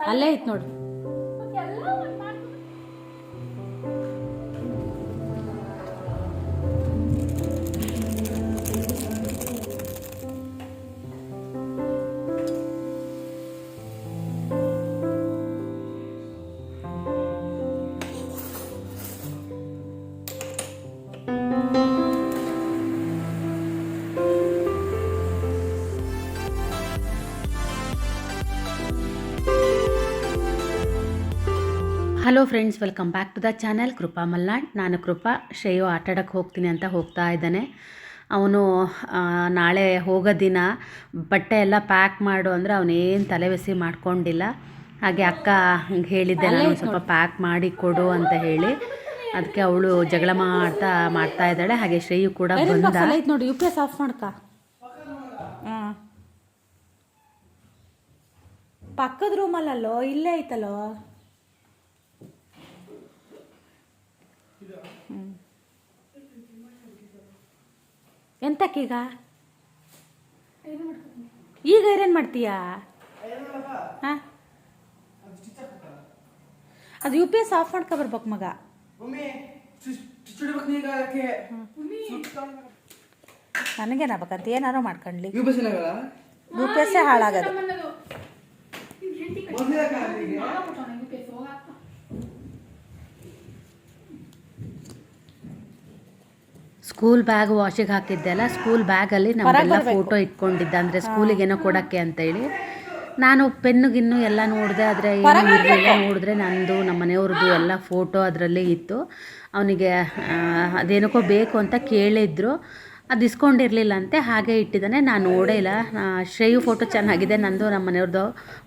ಅಲ್ಲೇ ಐತೆ ನೋಡು hello friends welcome back to the channel Krupa Malnad ನಾನು ಕೃಪಾ ಶ್ರೇಯು ಆಟಾಡಕ್ಕೆ ಹೋಗ್ತೀನಿ ಅಂತ ಹೋಗ್ತಾ ಇದ್ದಾನೆ. ಅವನು ನಾಳೆ ಹೋಗೋ ದಿನ ಬಟ್ಟೆ ಎಲ್ಲ ಪ್ಯಾಕ್ ಮಾಡು ಅಂದರೆ ಅವನೇನು ತಲೆಬಿಸಿ ಮಾಡ್ಕೊಂಡಿಲ್ಲ. ಹಾಗೆ ಅಕ್ಕ ಹಂಗೆ ಹೇಳಿದ್ದೆ ನಾನು ಸ್ವಲ್ಪ ಪ್ಯಾಕ್ ಮಾಡಿ ಕೊಡು ಅಂತ ಹೇಳಿ. ಅದಕ್ಕೆ ಅವಳು ಜಗಳ ಮಾಡ್ತಾ ಮಾಡ್ತಾ ಇದ್ದಾಳೆ. ಹಾಗೆ ಶ್ರೇಯು ಕೂಡ ಬಂದ. ನೋಡಿ ಯು ಪಿ ಎಸ್ ಆಫ್ ಮಾಡ್ಕ. ಹಾಂ. ಪಕ್ಕದ ರೂಮಲ್ಲಲ್ಲೋ ಇಲ್ಲೇ ಐತಲ್ಲೋ? ಹ್ಮ್. ಎಂತಕ್ಕೀಗ? ಈಗ ಐರನ್ ಮಾಡ್ತೀಯಾ? ಹಾಂ? ಅದು ಯು ಪಿ ಎಸ್ ಆಫ್ ಮಾಡ್ಕೊ ಬರ್ಬೇಕು ಮಗ. ನನಗೇನಾಗಬೇಕಂತ ಏನಾರು ಮಾಡ್ಕೊಂಡ್ಲಿ. ಯು ಪಿ ಎಸ್ ಹಾಳಾಗೋದು. ಸ್ಕೂಲ್ ಬ್ಯಾಗ್ ವಾಶಿಗೆ ಹಾಕಿದ್ದೆ ಅಲ್ಲ ಸ್ಕೂಲ್ ಬ್ಯಾಗಲ್ಲಿ ನಮ್ಮೆಲ್ಲ ಫೋಟೋ ಇಟ್ಕೊಂಡಿದ್ದೆ. ಅಂದರೆ ಸ್ಕೂಲಿಗೆ ಏನೋ ಕೊಡೋಕ್ಕೆ ಅಂತೇಳಿ. ನಾನು ಪೆನ್ನು ಗಿನ್ನು ಎಲ್ಲ ನೋಡಿದೆ ಆದರೆ ಏನು ಇರಲಿಲ್ಲ ನೋಡಿದ್ರೆ ನಂದು ನಮ್ಮ ಮನೆಯವ್ರದ್ದು ಎಲ್ಲ ಫೋಟೋ ಅದರಲ್ಲಿ ಇತ್ತು. ಅವನಿಗೆ ಅದೇನಕ್ಕೋ ಬೇಕು ಅಂತ ಕೇಳಿದ್ರು. ಅದು ಇಸ್ಕೊಂಡಿರಲಿಲ್ಲ ಅಂತೆ ಹಾಗೆ ಇಟ್ಟಿದ್ದಾನೆ. ನಾನು ನೋಡೇ ಇಲ್ಲ. ಶ್ರೇಯು ಫೋಟೋ ಚೆನ್ನಾಗಿದೆ ನಂದು ನಮ್ಮ ಮನೆಯವ್ರದ್ದು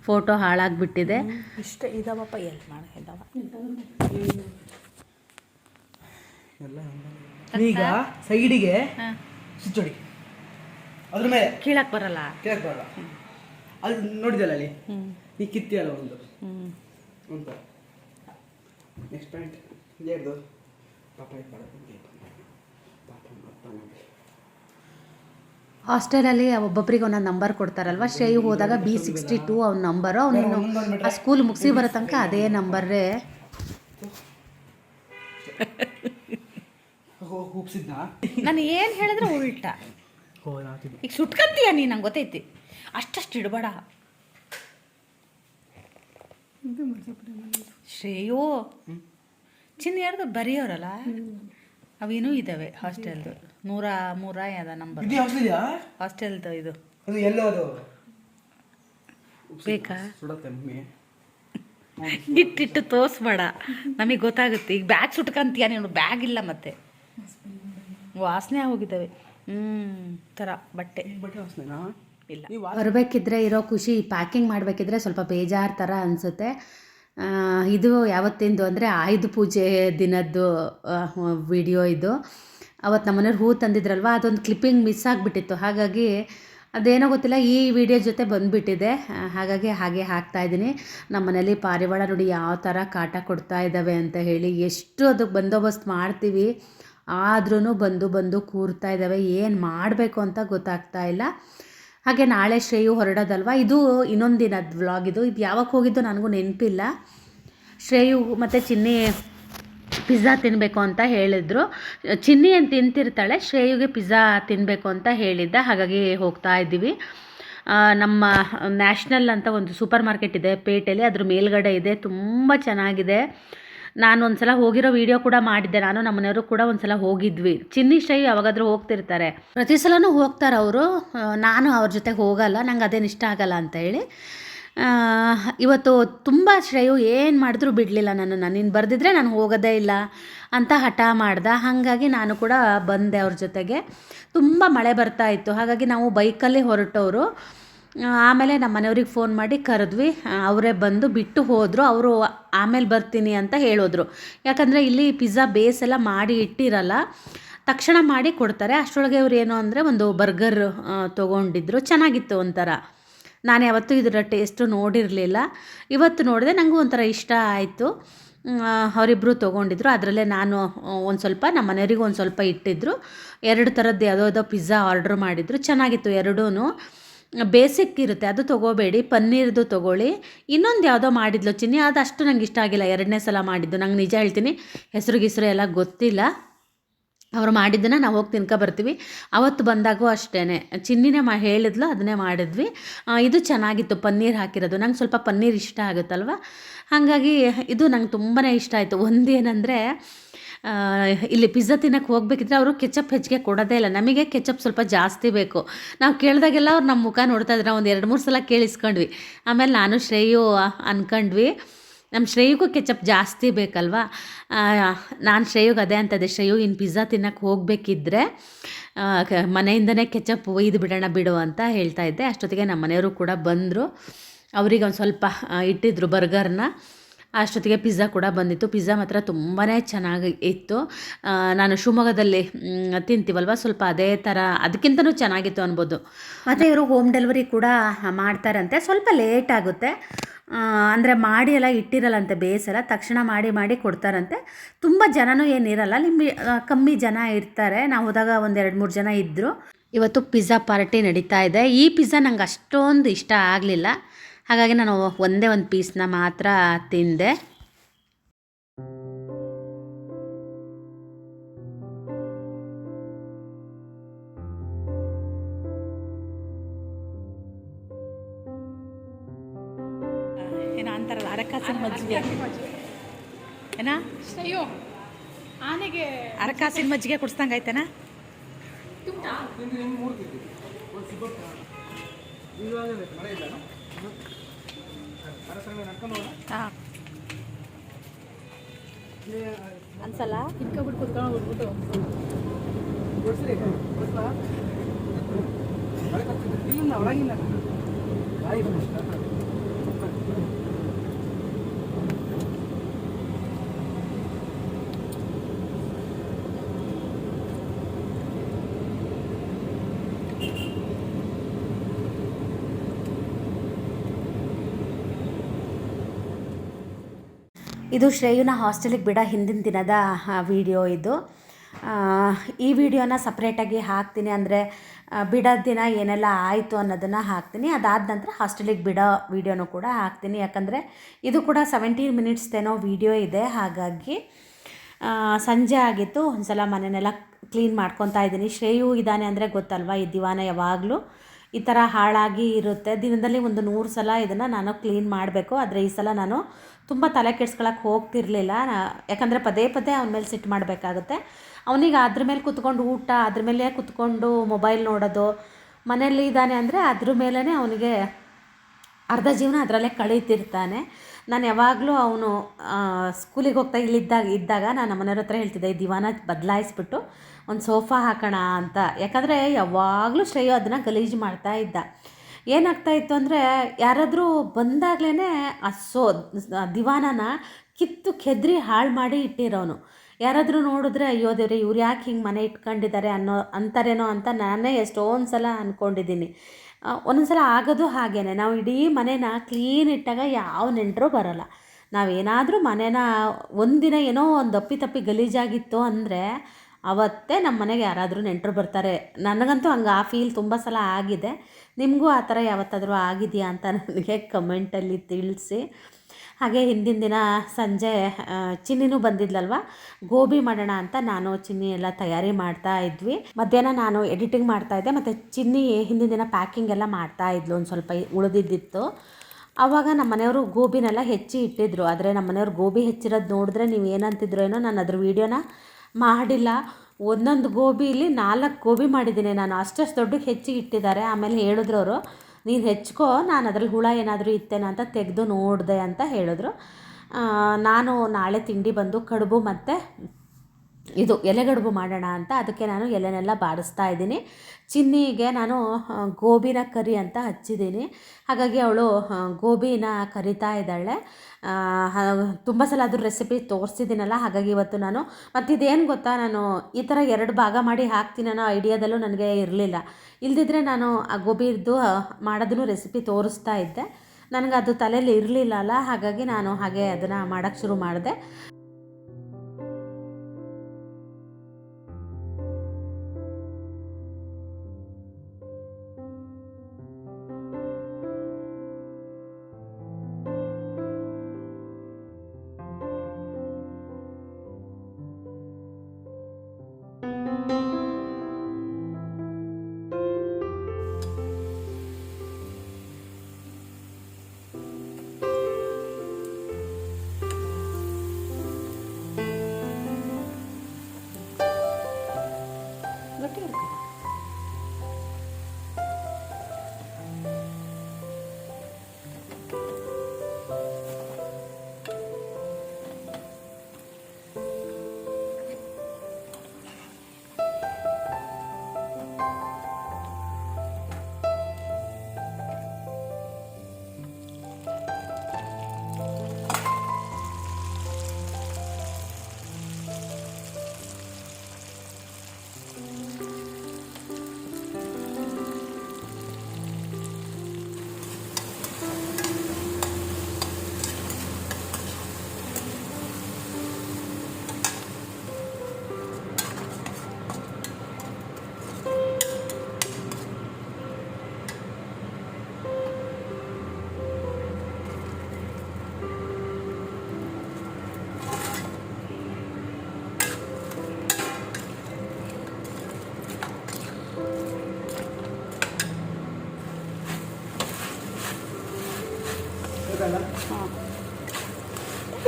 ಫೋಟೋ ಹಾಳಾಗಿಬಿಟ್ಟಿದೆ. ಇಷ್ಟ. ಇದಾವಪ್ಪ ಎಲ್ಲಿ ಮಾಡ ಇದಾವ. ಎಲ್ಲ ಈಗ ಸೈಡಿಗೆ ಸ್ವಿಚ್ ಹೊಡಿ ಅದ್ರ ಮೇಲೆ. ಕೀಳಕ್ ಬರಲ್ಲ. ಕೇಳಕ್ ಬರಲ್ಲ. ಅಲ್ಲಿ ನೋಡಿದಲ್ಲ ಅಲ್ಲಿ? ಈ ಕಿತ್ತಿ ಅಲ್ಲ ಒಂದು. ಅಂತ ನೆಕ್ಸ್ಟ್ ಪಾಯಿಂಟ್ ಇದೇರ್ದು ಪಾಪ ಹಾಸ್ಟೆಲಲ್ಲಿ ಒಬ್ಬೊಬ್ರಿಗೆ ಒಂದೊಂದು ನಂಬರ್ ಕೊಡ್ತಾರಲ್ವ? ಶ್ರೇಯು ಹೋದಾಗ ಬಿ ಸಿಕ್ಸ್ಟಿ ಟೂ ಅವ್ನ ನಂಬರು ಅವನು ಆ ಸ್ಕೂಲ್ ಮುಗಿಸಿ ಬರೋ ತನಕ ಅದೇ ನಂಬರೇ ಹೂಪ್ಸಿದ್ನಾ ನಾನು ಏನು ಹೇಳಿದ್ರೆ ಉಲ್ಟ. ಈಗ ಸುಟ್ಕಂತೀಯ ನೀ ನಂಗೆ ಗೊತ್ತೈತಿ. ಅಷ್ಟಷ್ಟು ಇಡಬೇಡ. ಶ್ರೇಯೋ ಚಿನ್ನ ಯಾರ್ದು ಬರೆಯೋರಲ್ಲ? ಅವೇನು ಇದಾವೆ ಹಾಸ್ಟೆಲ್ದು. ನೂರ ಮೂರ ಯಾವ್ದ ನಂಬರ್? ಹಾಸ್ಟೆಲ್ದು? ಇದು. ಅದು ಎಲ್ಲೋ ಅದು ಬೇಕಾ ಇಟ್ಟಿಟ್ಟು ತೋರಿಸ್ಬೇಡ. ನಮಗೆ ಗೊತ್ತಾಗುತ್ತೆ. ಈಗ ಬ್ಯಾಗ್ ಸುಟ್ಕಂತೀಯ ನೀನು? ಬ್ಯಾಗ್ ಇಲ್ಲ ಮತ್ತೆ. ವಾಸನೆ ಹೋಗಿದ್ದಾವೆ ಹ್ಞೂ ತರ ಬಟ್ಟೆ. ಈ ಬಟ್ಟೆ ವಾಸನೆನಾ? ಇಲ್ಲ. ಬರಬೇಕಿದ್ರೆ ಇರೋ ಖುಷಿ ಪ್ಯಾಕಿಂಗ್ ಮಾಡಬೇಕಿದ್ರೆ ಸ್ವಲ್ಪ ಬೇಜಾರು ಥರ ಅನಿಸುತ್ತೆ. ಇದು ಯಾವತ್ತಿಂದು ಅಂದರೆ ಆಯುಧ ಪೂಜೆ ದಿನದ್ದು ವಿಡಿಯೋ ಇದು. ಅವತ್ತು ನಮ್ಮ ಮನೆಯವ್ರು ಹೂ ತಂದಿದ್ರಲ್ವ ಅದೊಂದು ಕ್ಲಿಪ್ಪಿಂಗ್ ಮಿಸ್ ಆಗಿಬಿಟ್ಟಿತ್ತು. ಹಾಗಾಗಿ ಅದೇನೋ ಗೊತ್ತಿಲ್ಲ ಈ ವಿಡಿಯೋ ಜೊತೆ ಬಂದುಬಿಟ್ಟಿದೆ. ಹಾಗಾಗಿ ಹಾಗೆ ಹಾಕ್ತಾ ಇದ್ದೀನಿ. ನಮ್ಮ ಮನೇಲಿ ಪಾರಿವಾಳ ನೋಡಿ ಯಾವ ಥರ ಕಾಟ ಕೊಡ್ತಾ ಇದ್ದಾವೆ ಅಂತ ಹೇಳಿ ಎಷ್ಟು ಅದಕ್ಕೆ ಬಂದೋಬಸ್ತ್ ಮಾಡ್ತೀವಿ. ಆದ್ರೂ ಬಂದು ಬಂದು ಕೂರ್ತಾ ಇದ್ದಾವೆ. ಏನು ಮಾಡಬೇಕು ಅಂತ ಗೊತ್ತಾಗ್ತಾ ಇಲ್ಲ. ಹಾಗೆ ನಾಳೆ ಶ್ರೇಯು ಹೊರಡೋದಲ್ವ? ಇದು ಇನ್ನೊಂದು ದಿನದ ವ್ಲಾಗ್ ಇದು. ಇದು ಯಾವಾಗ ಹೋಗಿದ್ದು ನನಗೂ ನೆನಪಿಲ್ಲ. ಶ್ರೇಯು ಮತ್ತು ಚಿನ್ನಿ ಪಿಜ್ಜಾ ತಿನ್ನಬೇಕು ಅಂತ ಹೇಳಿದ್ರು. ಚಿನ್ನಿ ಏನು ತಿಂತಿರ್ತಾಳೆ, ಶ್ರೇಯುಗೆ ಪಿಜ್ಜಾ ತಿನ್ನಬೇಕು ಅಂತ ಹೇಳಿದ್ದ. ಹಾಗಾಗಿ ಹೋಗ್ತಾ ಇದ್ದೀವಿ. ನಮ್ಮ ನ್ಯಾಷನಲ್ ಅಂತ ಒಂದು ಸೂಪರ್ ಮಾರ್ಕೆಟ್ ಇದೆ ಪೇಟೆಯಲ್ಲಿ ಅದ್ರ ಮೇಲ್ಗಡೆ ಇದೆ. ತುಂಬ ಚೆನ್ನಾಗಿದೆ. ನಾನು ಒಂದು ಸಲ ಹೋಗಿರೋ ವಿಡಿಯೋ ಕೂಡ ಮಾಡಿದ್ದೆ. ನಾನು ನಮ್ಮನೆಯವರು ಕೂಡ ಒಂದು ಸಲ ಹೋಗಿದ್ವಿ. ಚಿನ್ನಿ ಶೈ ಯಾವಾಗಾದ್ರೂ ಹೋಗ್ತಿರ್ತಾರೆ. ಪ್ರತಿ ಸಲನೂ ಹೋಗ್ತಾರೆ ಅವರು. ನಾನು ಅವ್ರ ಜೊತೆ ಹೋಗಲ್ಲ. ನಂಗೆ ಅದೇನು ಇಷ್ಟ ಆಗಲ್ಲ ಅಂತ ಹೇಳಿ. ಇವತ್ತು ತುಂಬ ಶ್ರೇಯು ಏನು ಮಾಡಿದ್ರೂ ಬಿಡಲಿಲ್ಲ ನಾನು ನೀನು ಬರೆದಿದ್ರೆ ನಾನು ಹೋಗೋದೇ ಇಲ್ಲ ಅಂತ ಹಠ ಮಾಡ್ದೆ. ಹಾಗಾಗಿ ನಾನು ಕೂಡ ಬಂದೆ ಅವ್ರ ಜೊತೆಗೆ. ತುಂಬ ಮಳೆ ಬರ್ತಾ ಇತ್ತು. ಹಾಗಾಗಿ ನಾವು ಬೈಕಲ್ಲಿ ಹೊರಟವರು ಆಮೇಲೆ ನಮ್ಮ ಮನೆಯವ್ರಿಗೆ ಫೋನ್ ಮಾಡಿ ಕರೆದ್ವಿ. ಅವರೇ ಬಂದು ಬಿಟ್ಟು ಹೋದರು. ಅವರು ಆಮೇಲೆ ಬರ್ತೀನಿ ಅಂತ ಹೇಳಿದ್ರು. ಯಾಕಂದರೆ ಇಲ್ಲಿ ಪಿಜ್ಜಾ ಬೇಸ್ ಎಲ್ಲ ಮಾಡಿ ಇಟ್ಟಿರಲ್ಲ, ತಕ್ಷಣ ಮಾಡಿ ಕೊಡ್ತಾರೆ. ಅಷ್ಟರೊಳಗೆ ಅವ್ರು ಏನು ಅಂದರೆ ಒಂದು ಬರ್ಗರ್ ತೊಗೊಂಡಿದ್ರು. ಚೆನ್ನಾಗಿತ್ತು ಒಂಥರ. ನಾನು ಯಾವತ್ತೂ ಇದರ ಟೇಸ್ಟು ನೋಡಿರಲಿಲ್ಲ. ಇವತ್ತು ನೋಡಿದೆ ನನಗೂ ಒಂಥರ ಇಷ್ಟ ಆಯಿತು. ಅವರಿಬ್ಬರು ತೊಗೊಂಡಿದ್ರು. ಅದರಲ್ಲೇ ನಾನು ಒಂದು ಸ್ವಲ್ಪ ನಮ್ಮ ಮನೆಯವ್ರಿಗೆ ಒಂದು ಸ್ವಲ್ಪ ಇಟ್ಟಿದ್ರು. ಎರಡು ಥರದ್ದು ಯಾವುದೋ ಯಾವುದೋ ಪಿಜ್ಜಾ ಆರ್ಡ್ರ್ ಮಾಡಿದ್ರು. ಚೆನ್ನಾಗಿತ್ತು ಎರಡೂ ಬೇಸಿಕ್ ಇರುತ್ತೆ ಅದು ತೊಗೋಬೇಡಿ, ಪನ್ನೀರ್ದು ತೊಗೊಳ್ಳಿ. ಇನ್ನೊಂದು ಯಾವುದೋ ಮಾಡಿದ್ಲು ಚಿನ್ನಿ, ಅದು ಅಷ್ಟು ನಂಗೆ ಇಷ್ಟ ಆಗಿಲ್ಲ, ಎರಡನೇ ಸಲ ಮಾಡಿದ್ದು. ನಂಗೆ ನಿಜ ಹೇಳ್ತೀನಿ, ಹೆಸರು ಗಿಸ್ರು ಎಲ್ಲ ಗೊತ್ತಿಲ್ಲ. ಅವ್ರು ಮಾಡಿದ್ದನ್ನು ನಾವು ಹೋಗಿ ತಿನ್ಕೊ ಬರ್ತೀವಿ. ಅವತ್ತು ಬಂದಾಗೂ ಅಷ್ಟೇ ಚಿನ್ನಿನೇ ಮಾ, ಹೇಳಿದ್ಲು, ಅದನ್ನೇ ಮಾಡಿದ್ವಿ. ಇದು ಚೆನ್ನಾಗಿತ್ತು, ಪನ್ನೀರ್ ಹಾಕಿರೋದು. ನಂಗೆ ಸ್ವಲ್ಪ ಪನ್ನೀರ್ ಇಷ್ಟ ಆಗುತ್ತಲ್ವ? ಹಾಗಾಗಿ, ಇದು ನಂಗೆ ತುಂಬಾ ಇಷ್ಟ ಆಯಿತು. ಒಂದೇನೆಂದರೆ ಇಲ್ಲಿ ಪಿಜ್ಜಾ ತಿನ್ನಕ್ಕೆ ಹೋಗ್ಬೇಕಿದ್ರೆ ಅವರು ಕೆಚಪ್ ಹೆಚ್ಚಿಗೆ ಕೊಡೋದೇ ಇಲ್ಲ. ನಮಗೆ ಕೆಚಪ್ ಸ್ವಲ್ಪ ಜಾಸ್ತಿ ಬೇಕು. ನಾವು ಕೇಳಿದಾಗೆಲ್ಲ ಅವ್ರು ನಮ್ಮ ಮುಖ ನೋಡ್ತಾ ಇದ್ರೆ. ಒಂದು ಎರಡು, ಮೂರು ಸಲ ಕೇಳಿಸ್ಕೊಂಡ್ವಿ. ಆಮೇಲೆ ನಾನು ಶ್ರೇಯು ಅಂದ್ಕೊಂಡ್ವಿ ನಮ್ಮ ಶ್ರೇಯುಗೂ ಕೆಚಪ್ ಜಾಸ್ತಿ ಬೇಕಲ್ವಾ? ನಾನು ಶ್ರೇಯುಗೆ ಅದೇ ಅಂತದೆ. ಶ್ರೇಯು ಇನ್ನು ಪಿಜ್ಜಾ ತಿನ್ನಕ್ಕೆ ಹೋಗಬೇಕಿದ್ರೆ ಮನೆಯಿಂದನೇ ಕೆಚಪ್ ಒಯ್ದು ಬಿಡೋಣ ಬಿಡು ಅಂತ ಹೇಳ್ತಾ ಇದ್ದೆ. ಅಷ್ಟೊತ್ತಿಗೆ ನಮ್ಮ ಮನೆಯವರು ಕೂಡ ಬಂದರು. ಅವ್ರಿಗೆ ಒಂದು ಸ್ವಲ್ಪ ಇಟ್ಟಿದ್ರು ಬರ್ಗರ್ನ. ಅಷ್ಟೊತ್ತಿಗೆ ಪಿಜ್ಜಾ ಕೂಡ ಬಂದಿತ್ತು. ಪಿಜ್ಜಾ ಮಾತ್ರ ತುಂಬಾ ಚೆನ್ನಾಗಿ ಇತ್ತು. ನಾನು ಶಿವಮೊಗ್ಗದಲ್ಲಿ ತಿಂತೀವಲ್ವ? ಸ್ವಲ್ಪ ಅದೇ ಥರ ಅದಕ್ಕಿಂತನೂ ಚೆನ್ನಾಗಿತ್ತು ಅನ್ಬೋದು. ಮತ್ತು ಇವರು ಹೋಮ್ ಡೆಲಿವರಿ ಕೂಡ ಮಾಡ್ತಾರಂತೆ. ಸ್ವಲ್ಪ ಲೇಟ್ ಆಗುತ್ತೆ. ಅಂದರೆ ಮಾಡಿ ಎಲ್ಲ ಇಟ್ಟಿರಲ್ಲಂತೆ ಬೇಯಿಸಲ್ಲ ತಕ್ಷಣ ಮಾಡಿ ಮಾಡಿ ಕೊಡ್ತಾರಂತೆ. ತುಂಬ ಜನನೂ ಏನಿರಲ್ಲ ನಿಮ್ಮ ಕಮ್ಮಿ ಜನ ಇರ್ತಾರೆ. ನಾವು ಹೋದಾಗ ಒಂದು ಎರಡು ಮೂರು ಜನ ಇದ್ದರು ಇವತ್ತು ಪಿಜ್ಜಾ ಪಾರ್ಟಿ ನಡೀತಾ ಇದೆ. ಈ ಪಿಜ್ಜಾ ನಂಗೆ ಅಷ್ಟೊಂದು ಇಷ್ಟ ಆಗಲಿಲ್ಲ. ಹಾಗಾಗಿ ನಾನು ಒಂದೇ ಒಂದು ಪೀಸ್ನ ಮಾತ್ರ ತಿಂದೆ. ಏನೋ ಅಂತಾರಲ್ಲ ಅರಕಾಸಿನ ಮಜ್ಜಿಗೆ. ಏನ? ಅಯ್ಯೋ ಆನೆಗೆ ಅರಕಾಸಿನ ಮಜ್ಜಿಗೆ ಕುಡಿಸ್ದಂಗೆ ಆಯ್ತೇನಾ? ಹಾಂ. ಅನ್ಸಲ್ಲ? ಇಟ್ಕೊಬಿಟ್ಟು ಕುತ್ಕೊಂಡು ಹೋಗ್ಬಿಟ್ಟು ಇಲ್ಲ ಇದು ಶ್ರೇಯುನ ಹಾಸ್ಟೆಲಿಗೆ ಬಿಡೋ ಹಿಂದಿನ ದಿನದ ವಿಡಿಯೋ ಇದು. ಈ ವಿಡಿಯೋನ ಸಪ್ರೇಟಾಗಿ ಹಾಕ್ತೀನಿ ಅಂದರೆ ಬಿಡೋ ದಿನ ಏನೆಲ್ಲ ಆಯಿತು ಅನ್ನೋದನ್ನು ಹಾಕ್ತೀನಿ. ಅದಾದ ನಂತರ ಹಾಸ್ಟೆಲಿಗೆ ಬಿಡೋ ವಿಡಿಯೋನೂ ಕೂಡ ಹಾಕ್ತೀನಿ. ಯಾಕಂದರೆ ಇದು ಕೂಡ ಸೆವೆಂಟೀನ್ ಮಿನಿಟ್ಸ್ದೇನೋ ವಿಡಿಯೋ ಇದೆ. ಹಾಗಾಗಿ ಸಂಜೆ ಆಗಿತ್ತು. ಒಂದು ಸಲ ಮನೆನೆಲ್ಲ ಕ್ಲೀನ್ ಮಾಡ್ಕೊತಾ ಇದ್ದೀನಿ. ಶ್ರೇಯು ಇದ್ದಾನೆ ಅಂದರೆ ಗೊತ್ತಲ್ವಾ? ಈ ದಿವಾನ ಯಾವಾಗಲೂ ಈ ಥರ ಹಾಳಾಗಿ ಇರುತ್ತೆ. ದಿನದಲ್ಲಿ ಒಂದು ನೂರು ಸಲ ಇದನ್ನು ನಾನು ಕ್ಲೀನ್ ಮಾಡಬೇಕು. ಆದರೆ ಈ ಸಲ ನಾನು ತುಂಬ ತಲೆ ಕೆಡ್ಸ್ಕೊಳಕ್ಕೆ ಹೋಗ್ತಿರ್ಲಿಲ್ಲ. ಯಾಕಂದರೆ ಪದೇ ಪದೇ ಅವನ ಮೇಲೆ ಸಿಟ್ಟು ಮಾಡಬೇಕಾಗುತ್ತೆ. ಅವನಿಗೆ ಅದ್ರ ಮೇಲೆ ಕುತ್ಕೊಂಡು ಊಟ, ಅದ್ರ ಮೇಲೆ ಕುತ್ಕೊಂಡು ಮೊಬೈಲ್ ನೋಡೋದು, ಮನೆಯಲ್ಲಿ ಇದ್ದಾನೆ ಅಂದರೆ ಅದ್ರ ಮೇಲೇ ಅವನಿಗೆ ಅರ್ಧ ಜೀವನ ಅದರಲ್ಲೇ ಕಳೀತಿರ್ತಾನೆ. ನಾನು ಯಾವಾಗಲೂ ಅವನು ಸ್ಕೂಲಿಗೆ ಹೋಗ್ತಾ ಇಲ್ಲಿದ್ದಾಗ ಇದ್ದಾಗ ನಾನು ಮನೆಯವ್ರ ಹತ್ರ ಹೇಳ್ತಿದ್ದೆ, ಈ ದಿವಾನ ಬದಲಾಯಿಸ್ಬಿಟ್ಟು ಒಂದು ಸೋಫಾ ಹಾಕೋಣ ಅಂತ. ಯಾಕಂದರೆ ಯಾವಾಗಲೂ ಶ್ರೇಯೋ ಅದನ್ನು ಗಲೀಜು ಮಾಡ್ತಾ ಇದ್ದ. ಏನಾಗ್ತಾ ಇತ್ತು ಅಂದರೆ ಯಾರಾದರೂ ಬಂದಾಗಲೇ ಆ ಸೋ ದಿವಾನನ ಕಿತ್ತು ಕೆದ್ರಿ ಹಾಳು ಮಾಡಿ ಇಟ್ಟಿರೋನು. ಯಾರಾದರೂ ನೋಡಿದ್ರೆ ಅಯ್ಯೋ ದೇವ್ರಿ, ಇವ್ರು ಯಾಕೆ ಹಿಂಗೆ ಮನೆ ಇಟ್ಕೊಂಡಿದ್ದಾರೆ ಅನ್ನೋ ಅಂತಾರೇನೋ ಅಂತ ನಾನೇ ಎಷ್ಟೊಂದು ಸಲ ಅಂದ್ಕೊಂಡಿದ್ದೀನಿ ಒಂದೊಂದ್ಸಲ ಆಗೋದು ಹಾಗೇ ನಾವು ಇಡೀ ಮನೇನ ಕ್ಲೀನ್ ಇಟ್ಟಾಗ ಯಾವ ನೆಂಟರು ಬರೋಲ್ಲ. ನಾವೇನಾದರೂ ಮನೇನ ಒಂದಿನ ಏನೋ ಒಂದು ಅಪ್ಪಿ ತಪ್ಪಿ ಗಲೀಜಾಗಿತ್ತು ಅಂದರೆ ಅವತ್ತೇ ನಮ್ಮ ಮನೆಗೆ ಯಾರಾದರೂ ನೆಂಟರು ಬರ್ತಾರೆ. ನನಗಂತೂ ಹಂಗೆ ಆ ಫೀಲ್ ತುಂಬ ಸಲ ಆಗಿದೆ. ನಿಮಗೂ ಆ ಥರ ಯಾವತ್ತಾದರೂ ಆಗಿದೆಯಾ ಅಂತ ನನಗೆ ಕಮೆಂಟಲ್ಲಿ ತಿಳಿಸಿ. ಹಾಗೆ ಹಿಂದಿನ ದಿನ ಸಂಜೆ ಚಿನ್ನಿನೂ ಬಂದಿದ್ಲಲ್ವ? ಗೋಬಿ ಮಾಡೋಣ ಅಂತ ನಾನು ಚಿನ್ನಿ ಎಲ್ಲ ತಯಾರಿ ಮಾಡ್ತಾ ಇದ್ವಿ. ಮಧ್ಯಾಹ್ನ ನಾನು ಎಡಿಟಿಂಗ್ ಮಾಡ್ತಾ ಇದ್ದೆ, ಮತ್ತು ಚಿನ್ನಿ ಹಿಂದಿನ ದಿನ ಪ್ಯಾಕಿಂಗ್ ಎಲ್ಲ ಮಾಡ್ತಾ ಇದ್ಲು ಒಂದು ಸ್ವಲ್ಪ ಉಳಿದಿದ್ದಿತ್ತು. ಆವಾಗ ನಮ್ಮ ಮನೆಯವರು ಗೋಬಿನೆಲ್ಲ ಹೆಚ್ಚಿ ಇಟ್ಟಿದ್ರು. ಆದರೆ ನಮ್ಮ ಮನೆಯವ್ರು ಗೋಬಿ ಹೆಚ್ಚಿರೋದು ನೋಡಿದ್ರೆ ನೀವು ಏನಂತಿದ್ರು ಏನೋ, ನಾನು ಅದ್ರ ವೀಡಿಯೋನ ಮಾಡಿಲ್ಲ. ಒಂದೊಂದು ಗೋಬಿಲಿ ನಾಲ್ಕು ಗೋಬಿ ಮಾಡಿದ್ದೀನಿ ನಾನು. ಅಷ್ಟಷ್ಟು ದೊಡ್ಡಕ್ಕೆ ಹೆಚ್ಚಿಗೆ ಇಟ್ಟಿದ್ದಾರೆ. ಆಮೇಲೆ ಹೇಳಿದ್ರು ಅವರು, ನೀನು ಹೆಚ್ಕೋ, ನಾನು ಅದ್ರಲ್ಲಿ ಹುಳ ಏನಾದರೂ ಇತ್ತೇನ ಅಂತ ತೆಗೆದು ನೋಡಿದೆ ಅಂತ ಹೇಳಿದ್ರು. ನಾನು ನಾಳೆ ತಿಂಡಿ ಬಂದು ಕಡುಬು ಮತ್ತು ಇದು ಎಲೆಗಡುಬು ಮಾಡೋಣ ಅಂತ ಅದಕ್ಕೆ ನಾನು ಎಲೆನೆಲ್ಲ ಬಾಡಿಸ್ತಾ ಇದ್ದೀನಿ. ಚಿನ್ನಿಗೆ ನಾನು ಗೋಬಿನ ಕರಿ ಅಂತ ಹಚ್ಚಿದ್ದೀನಿ. ಹಾಗಾಗಿ ಅವಳು ಗೋಬಿನ ಕರಿತಾ ಇದ್ದಾಳೆ. ತುಂಬ ಸಲ ಅದ್ರ ರೆಸಿಪಿ ತೋರಿಸಿದ್ದೀನಲ್ಲ, ಹಾಗಾಗಿ ಇವತ್ತು ನಾನು ಮತ್ತು ಇದೇನು ಗೊತ್ತಾ, ನಾನು ಈ ಥರ ಎರಡು ಭಾಗ ಮಾಡಿ ಹಾಕ್ತೀನಿ ಅನ್ನೋ ಐಡಿಯಾದಲ್ಲೂ ನನಗೆ ಇರಲಿಲ್ಲ. ಇಲ್ದಿದ್ರೆ ನಾನು ಆ ಗೋಬಿದು ಮಾಡೋದನ್ನು ರೆಸಿಪಿ ತೋರಿಸ್ತಾ ಇದ್ದೆ. ನನಗೆ ಅದು ತಲೆಯಲ್ಲಿ ಇರಲಿಲ್ಲ ಅಲ್ಲ, ಹಾಗಾಗಿ ನಾನು ಹಾಗೆ ಅದನ್ನು ಮಾಡೋಕ್ಕೆ ಶುರು ಮಾಡಿದೆ.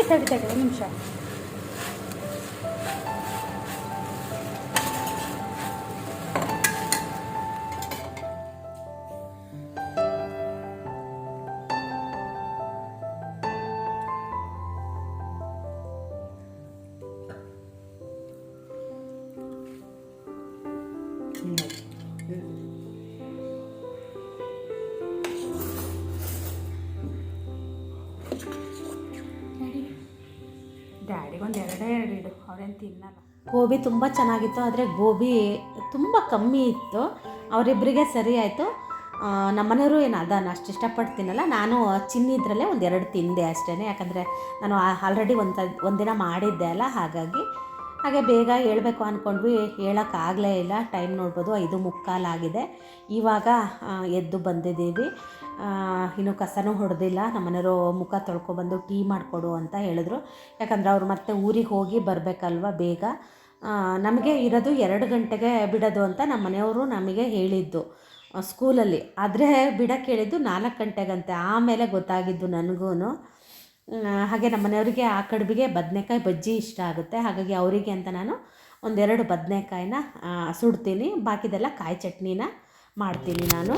ತಡಿ ತಡಿ ಒಂದು ನಿಮಿಷ ಡ್ಯಾಡಿಗೊಂದು ಎರಡೇ ಎರಡು ಇಡು, ಅವ್ರೇನು ತಿನ್ನಲ್ಲ. ಗೋಬಿ ತುಂಬ ಚೆನ್ನಾಗಿತ್ತು, ಆದರೆ ಗೋಬಿ ತುಂಬ ಕಮ್ಮಿ ಇತ್ತು. ಅವರಿಬ್ಬರಿಗೆ ಸರಿ ಆಯಿತು. ನಮ್ಮನೆಯವರು ಏನು ಅದನ್ನು ಅಷ್ಟು ಇಷ್ಟಪಟ್ಟು ತಿನ್ನಲ್ಲ ನಾನು ಚಿನ್ನಿದ್ರಲ್ಲೇ ಒಂದೆರಡು ತಿಂದೆ ಅಷ್ಟೇ ಯಾಕಂದರೆ ನಾನು ಆಲ್ರೆಡಿ ಒಂದು ಒಂದಿನ ಮಾಡಿದ್ದೆ ಅಲ್ಲ, ಹಾಗಾಗಿ ಹಾಗೆ ಬೇಗ ಹೇಳಬೇಕು ಅಂದ್ಕೊಂಡ್ವಿ ಹೇಳೋಕ್ಕಾಗಲೇ ಇಲ್ಲ. ಟೈಮ್ ನೋಡ್ಬೋದು ಐದು ಮುಕ್ಕಾಲಾಗಿದೆ ಇವಾಗ ಎದ್ದು ಬಂದಿದ್ದೀವಿ. ಇನ್ನು ಕಸನೂ ಹೊಡೆದಿಲ್ಲ. ನಮ್ಮನೆಯವರು ಮುಖ ತೊಳ್ಕೊಬಂದು ಟೀ ಮಾಡಿಕೊಡು ಅಂತ ಹೇಳಿದ್ರು. ಯಾಕಂದರೆ ಅವ್ರು ಮತ್ತೆ ಊರಿಗೆ ಹೋಗಿ ಬರಬೇಕಲ್ವ ಬೇಗ. ನಮಗೆ ಇರೋದು ಎರಡು ಗಂಟೆಗೆ ಬಿಡೋದು ಅಂತ ನಮ್ಮ ಮನೆಯವರು ನಮಗೆ ಹೇಳಿದ್ದು ಸ್ಕೂಲಲ್ಲಿ. ಆದರೆ ಬಿಡಕ್ಕೆ ಹೇಳಿದ್ದು ನಾಲ್ಕು ಗಂಟೆಗಂತೆ. ಆಮೇಲೆ ಗೊತ್ತಾಗಿದ್ದು ನನಗೂ ಹಾಗೆ ನಮ್ಮ ಮನೆಯವರಿಗೆ ಆ ಕಡುಬಿಗೆ ಬದನೆಕಾಯಿ ಬಜ್ಜಿ ಇಷ್ಟ ಆಗುತ್ತೆ. ಹಾಗಾಗಿ ಅವರಿಗೆ ಅಂತ ನಾನು ಒಂದೆರಡು ಬದನೆಕಾಯಿನ ಸುಡ್ತೀನಿ. ಬಾಕಿದೆಲ್ಲ ಕಾಯಿ ಚಟ್ನಿನ ಮಾಡ್ತೀನಿ ನಾನು.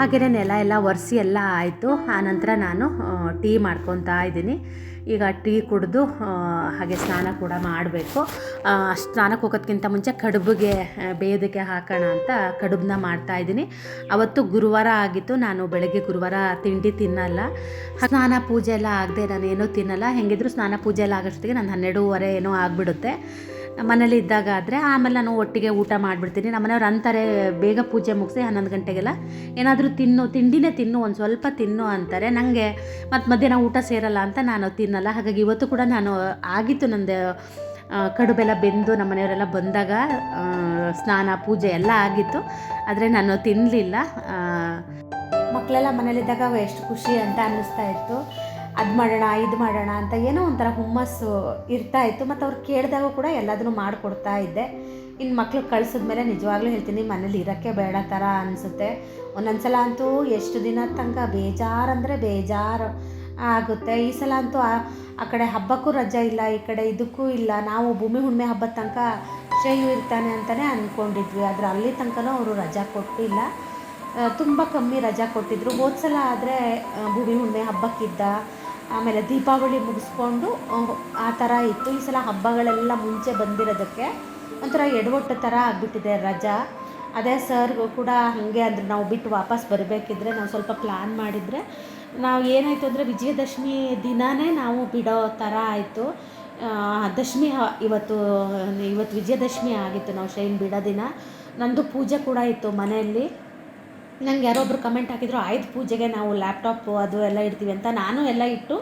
ಹಾಗೆಯೇ ನೆಲ ಎಲ್ಲ ಒರೆಸಿ ಎಲ್ಲ ಆಯಿತು. ಆನಂತರ ನಾನು ಟೀ ಮಾಡ್ಕೊತಾ ಇದ್ದೀನಿ. ಈಗ ಟೀ ಕುಡಿದು ಹಾಗೆ ಸ್ನಾನ ಕೂಡ ಮಾಡಬೇಕು. ಸ್ನಾನಕ್ಕೆ ಹೋಗೋದ್ಕಿಂತ ಮುಂಚೆ ಕಡುಬಿಗೆ ಬೇದಕ್ಕೆ ಹಾಕೋಣ ಅಂತ ಕಡುಬನ್ನ ಮಾಡ್ತಾ ಇದ್ದೀನಿ. ಅವತ್ತು ಗುರುವಾರ ಆಗಿತ್ತು. ನಾನು ಬೆಳಗ್ಗೆ ಗುರುವಾರ ತಿಂಡಿ ತಿನ್ನಲ್ಲ. ಸ್ನಾನ ಪೂಜೆ ಎಲ್ಲ ಆಗದೆ ನಾನು ಏನೂ ತಿನ್ನಲ್ಲ. ಹೆಂಗಿದ್ರು ಸ್ನಾನ ಪೂಜೆ ಎಲ್ಲ ಆಗೋಷ್ಟೊತ್ತಿಗೆ ನಾನು ಹನ್ನೆರಡೂವರೆ ಏನೋ ಆಗಿಬಿಡುತ್ತೆ. ಮನೇಲಿ ಇದ್ದಾಗ ಆದರೆ, ಆಮೇಲೆ ನಾನು ಒಟ್ಟಿಗೆ ಊಟ ಮಾಡಿಬಿಡ್ತೀನಿ. ನಮ್ಮನೆಯವ್ರು ಅಂತಾರೆ, ಬೇಗ ಪೂಜೆ ಮುಗಿಸಿ ಹನ್ನೊಂದು ಗಂಟೆಗೆಲ್ಲ ಏನಾದರೂ ತಿನ್ನು, ತಿಂಡಿನೇ ತಿನ್ನು, ಒಂದು ಸ್ವಲ್ಪ ತಿನ್ನು ಅಂತಾರೆ. ನನಗೆ ಮತ್ತು ಮಧ್ಯಾಹ್ನ ಊಟ ಸೇರಲ್ಲ ಅಂತ ನಾನು ತಿನ್ನಲ್ಲ. ಹಾಗಾಗಿ ಇವತ್ತು ಕೂಡ ನಾನು, ಆಗಿತ್ತು ನಂದು ಕಡುಬೆಲ್ಲ ಬೆಂದು ನಮ್ಮ ಮನೆಯವರೆಲ್ಲ ಬಂದಾಗ ಸ್ನಾನ, ಪೂಜೆ ಎಲ್ಲ ಆಗಿತ್ತು. ಆದರೆ ನಾನು ತಿನ್ನಲಿಲ್ಲ ಮಕ್ಕಳೆಲ್ಲ ಮನೇಲಿದ್ದಾಗ ಎಷ್ಟು ಖುಷಿ ಅಂತ ಅನ್ನಿಸ್ತಾ ಇತ್ತು. ಅದು ಮಾಡೋಣ, ಇದು ಮಾಡೋಣ ಅಂತ ಏನೋ ಒಂಥರ ಹುಮ್ಮಸ್ಸು ಇರ್ತಾ ಇತ್ತು. ಮತ್ತು ಅವ್ರು ಕೇಳಿದಾಗ ಕೂಡ ಎಲ್ಲದನ್ನೂ ಮಾಡಿಕೊಡ್ತಾ ಇದ್ದೆ. ಇನ್ನು ಮಕ್ಳು ಕಳ್ಸಿದ್ಮೇಲೆ ನಿಜವಾಗ್ಲೂ ಹೇಳ್ತೀನಿ, ಮನೇಲಿ ಇರೋಕ್ಕೆ ಬೇಡ ಥರ ಅನಿಸುತ್ತೆ. ಒಂದೊಂದು ಸಲ ಅಂತೂ ಎಷ್ಟು ದಿನ ತನಕ ಬೇಜಾರಂದರೆ ಬೇಜಾರು ಆಗುತ್ತೆ. ಈ ಸಲ ಅಂತೂ ಆ ಆ ಕಡೆ ಹಬ್ಬಕ್ಕೂ ರಜೆ ಇಲ್ಲ, ಈ ಕಡೆ ಇದಕ್ಕೂ ಇಲ್ಲ. ನಾವು ಭೂಮಿ ಹುಣ್ಣಿಮೆ ಹಬ್ಬದ ತನಕ ಶ್ರೇಯು ಇರ್ತಾನೆ ಅಂತಲೇ ಅಂದ್ಕೊಂಡಿದ್ವಿ ಆದರೆ ಅಲ್ಲಿ ತನಕನೂ ಅವರು ರಜಾ ಕೊಟ್ಟಿಲ್ಲ. ತುಂಬ ಕಮ್ಮಿ ರಜಾ ಕೊಟ್ಟಿದ್ದರು ಹೋದ್ಸಲ ಆದರೆ ಭೂಮಿ ಹುಣ್ಣಿಮೆ ಹಬ್ಬಕ್ಕಿದ್ದ. ಆಮೇಲೆ ದೀಪಾವಳಿ ಮುಗಿಸ್ಕೊಂಡು ಆ ಥರ ಇತ್ತು. ಈ ಸಲ ಹಬ್ಬಗಳೆಲ್ಲ ಮುಂಚೆ ಬಂದಿರೋದಕ್ಕೆ ಒಂಥರ ಎಡವಟ್ಟು ಥರ ಆಗಿಬಿಟ್ಟಿದೆ ರಜಾ. ಅದೇ ಸರ್ಗೂ ಕೂಡ ಹಾಗೆ ಅಂದರೆ ನಾವು ಬಿಟ್ಟು ವಾಪಸ್ ಬರಬೇಕಿದ್ರೆ ನಾವು ಸ್ವಲ್ಪ ಪ್ಲ್ಯಾನ್ ಮಾಡಿದರೆ, ನಾವು ಏನಾಯಿತು ಅಂದರೆ ವಿಜಯದಶಮಿ ದಿನವೇ ನಾವು ಬಿಡೋ ಥರ ಆಯಿತು. ದಶಮಿ ಇವತ್ತು ಇವತ್ತು ವಿಜಯದಶಮಿ ಆಗಿತ್ತು ನಾವು ಶೈನ್ ಬಿಡೋ ದಿನ. ನಂದು ಪೂಜೆ ಕೂಡ ಇತ್ತು ಮನೆಯಲ್ಲಿ. ನಂಗೆ ಯಾರೊಬ್ಬರು ಕಮೆಂಟ್ ಹಾಕಿದ್ರು, ಆಯ್ತು ಪೂಜೆಗೆ ನಾವು ಲ್ಯಾಪ್ಟಾಪು ಅದು ಎಲ್ಲ ಇಡ್ತೀವಿ ಅಂತ ನಾನು ಎಲ್ಲ ಇಟ್ಟು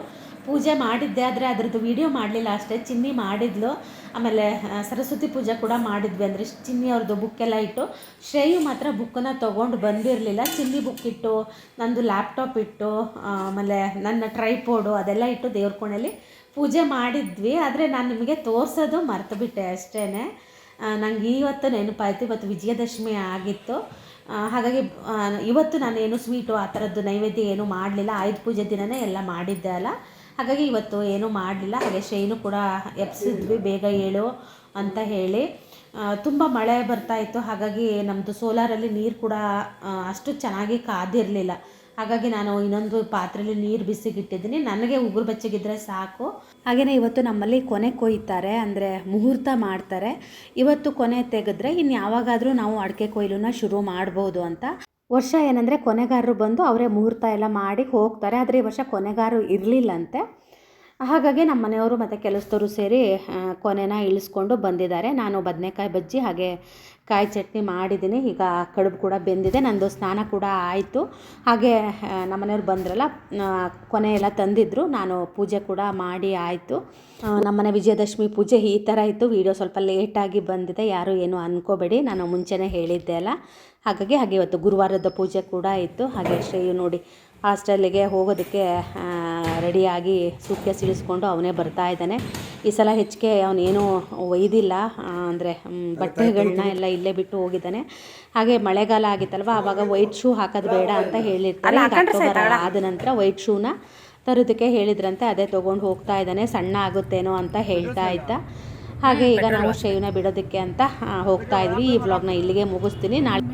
ಪೂಜೆ ಮಾಡಿದ್ದೆ. ಆದರೆ ಅದರದ್ದು ವೀಡಿಯೋ ಮಾಡಲಿಲ್ಲ ಅಷ್ಟೇ, ಚಿನ್ನಿ ಮಾಡಿದ್ಲು. ಆಮೇಲೆ ಸರಸ್ವತಿ ಪೂಜೆ ಕೂಡ ಮಾಡಿದ್ವಿ. ಅಂದರೆ ಚಿನ್ನಿ ಅವ್ರದ್ದು ಬುಕ್ಕೆಲ್ಲ ಇಟ್ಟು ಶ್ರೇಯು ಮಾತ್ರ ಬುಕ್ಕನ್ನ ತೊಗೊಂಡು ಬಂದಿರಲಿಲ್ಲ. ಚಿನ್ನಿ ಬುಕ್ ಇಟ್ಟು, ನಂದು ಲ್ಯಾಪ್ಟಾಪ್ ಇಟ್ಟು ಆಮೇಲೆ ನನ್ನ ಟ್ರೈಪೋಡು ಅದೆಲ್ಲ ಇಟ್ಟು ದೇವ್ರ ಕೋಣೆಯಲ್ಲಿ ಪೂಜೆ ಮಾಡಿದ್ವಿ. ಆದರೆ ನಾನು ನಿಮಗೆ ತೋರಿಸೋದು ಮರ್ತುಬಿಟ್ಟೆ ಅಷ್ಟೇ ನಂಗೆ ಇವತ್ತು ನೆನಪಾಯಿತು. ಇವತ್ತು ವಿಜಯದಶಮಿ ಆಗಿತ್ತು. ಹಾಗಾಗಿ ಇವತ್ತು ನಾನೇನು ಸ್ವೀಟು ಆ ಥರದ್ದು ನೈವೇದ್ಯ ಏನು ಮಾಡಲಿಲ್ಲ. ಆಯುಧ ಪೂಜೆ ದಿನವೇ ಎಲ್ಲ ಮಾಡಿದ್ದೆ ಅಲ್ಲ. ಹಾಗಾಗಿ ಇವತ್ತು ಏನೂ ಮಾಡಲಿಲ್ಲ. ಹಾಗೆ ಶೈನು ಕೂಡ ಎಬ್ಸಿದ್ವಿ, ಬೇಗ ಏಳು ಅಂತ ಹೇಳಿ. ತುಂಬ ಮಳೆ ಬರ್ತಾ ಇತ್ತು. ಹಾಗಾಗಿ ನಮ್ಮದು ಸೋಲಾರಲ್ಲಿ ನೀರು ಕೂಡ ಅಷ್ಟು ಚೆನ್ನಾಗಿ ಕಾದಿರಲಿಲ್ಲ. ಹಾಗಾಗಿ ನಾನು ಇನ್ನೊಂದು ಪಾತ್ರೆಯಲ್ಲಿ ನೀರು ಬಿಸಿಗಿಟ್ಟಿದ್ದೀನಿ. ನನಗೆ ಉಗುರು ಬೆಚ್ಚಗಿದ್ರೆ ಸಾಕು. ಹಾಗೆಯೇ ಇವತ್ತು ನಮ್ಮಲ್ಲಿ ಕೊನೆ ಕೊಯ್ತಾರೆ, ಅಂದರೆ ಮುಹೂರ್ತ ಮಾಡ್ತಾರೆ. ಇವತ್ತು ಕೊನೆ ತೆಗೆದ್ರೆ ಇನ್ನು ಯಾವಾಗಾದರೂ ನಾವು ಅಡಿಕೆ ಕೊಯ್ಲನ್ನ ಶುರು ಮಾಡ್ಬೋದು ಅಂತ. ವರ್ಷ ಏನಂದರೆ ಕೊನೆಗಾರರು ಬಂದು ಅವರೇ ಮುಹೂರ್ತ ಎಲ್ಲ ಮಾಡಿ ಹೋಗ್ತಾರೆ. ಆದರೆ ಈ ವರ್ಷ ಕೊನೆಗಾರರು ಇರಲಿಲ್ಲಂತೆ. ಹಾಗಾಗಿ ನಮ್ಮ ಮನೆಯವರು ಮತ್ತು ಕೆಲಸದವರು ಸೇರಿ ಕೊನೆನ ಇಳಿಸ್ಕೊಂಡು ಬಂದಿದ್ದಾರೆ. ನಾನು ಬದನೆಕಾಯಿ ಬಜ್ಜಿ ಹಾಗೆ ಕಾಯಿ ಚಟ್ನಿ ಮಾಡಿದ್ದೀನಿ. ಈಗ ಕಡುಬು ಕೂಡ ಬೆಂದಿದೆ. ನಂದು ಸ್ನಾನ ಕೂಡ ಆಯಿತು. ಹಾಗೆ ನಮ್ಮ ಮನೆಯವ್ರು ಬಂದ್ರಲ್ಲ ಕೊನೆ ಎಲ್ಲ ತಂದಿದ್ದರು ನಾನು ಪೂಜೆ ಕೂಡ ಮಾಡಿ ಆಯಿತು. ನಮ್ಮನೆ ವಿಜಯದಶಮಿ ಪೂಜೆ ಈ ಥರ ಇತ್ತು. ವಿಡಿಯೋ ಸ್ವಲ್ಪ ಲೇಟಾಗಿ ಬಂದಿದೆ. ಯಾರು ಏನು ಅನ್ಕೋಬೇಡಿ. ನಾನು ಮುಂಚೆನೇ ಹೇಳಿದ್ದೆ ಅಲ್ಲ. ಹಾಗಾಗಿ ಹಾಗೆ ಇವತ್ತು ಗುರುವಾರದ ಪೂಜೆ ಕೂಡ ಇತ್ತು. ಹಾಗೆ ಶ್ರೇಯು ನೋಡಿ ಹಾಸ್ಟೆಲ್ಲಿಗೆ ಹೋಗೋದಕ್ಕೆ ರೆಡಿಯಾಗಿ ಸೂಕ್ಕೆ ಸಿಳಿಸ್ಕೊಂಡು ಅವನೇ ಬರ್ತಾ ಇದ್ದಾನೆ. ಈ ಸಲ ಹೆಚ್ಚಿಗೆ ಅವನೇನು ಒಯ್ದಿಲ್ಲ ಅಂದರೆ ಬಟ್ಟೆಗಳನ್ನ ಎಲ್ಲ ಇಲ್ಲೇ ಬಿಟ್ಟು ಹೋಗಿದ್ದಾನೆ. ಹಾಗೆ ಮಳೆಗಾಲ ಆಗಿತ್ತಲ್ವ ಆವಾಗ ವೈಟ್ ಶೂ ಹಾಕೋದು ಬೇಡ ಅಂತ ಹೇಳಿರ್ತಾರೆ. ಆದ ನಂತರ ವೈಟ್ ಶೂನ ತರೋದಕ್ಕೆ ಹೇಳಿದ್ರಂತೆ ಅದೇ ತೊಗೊಂಡು ಹೋಗ್ತಾ ಇದ್ದಾನೆ ಸಣ್ಣ ಆಗುತ್ತೇನೋ ಅಂತ ಹೇಳ್ತಾ ಇದ್ದ. ಹಾಗೆ ಈಗ ನಾವು ಶೇವ್ನ ಬಿಡೋದಕ್ಕೆ ಅಂತ ಹೋಗ್ತಾ ಇದ್ವಿ. ಈ ವ್ಲಾಗ್ನ ಇಲ್ಲಿಗೆ ಮುಗಿಸ್ತೀನಿ. ನಾಳೆ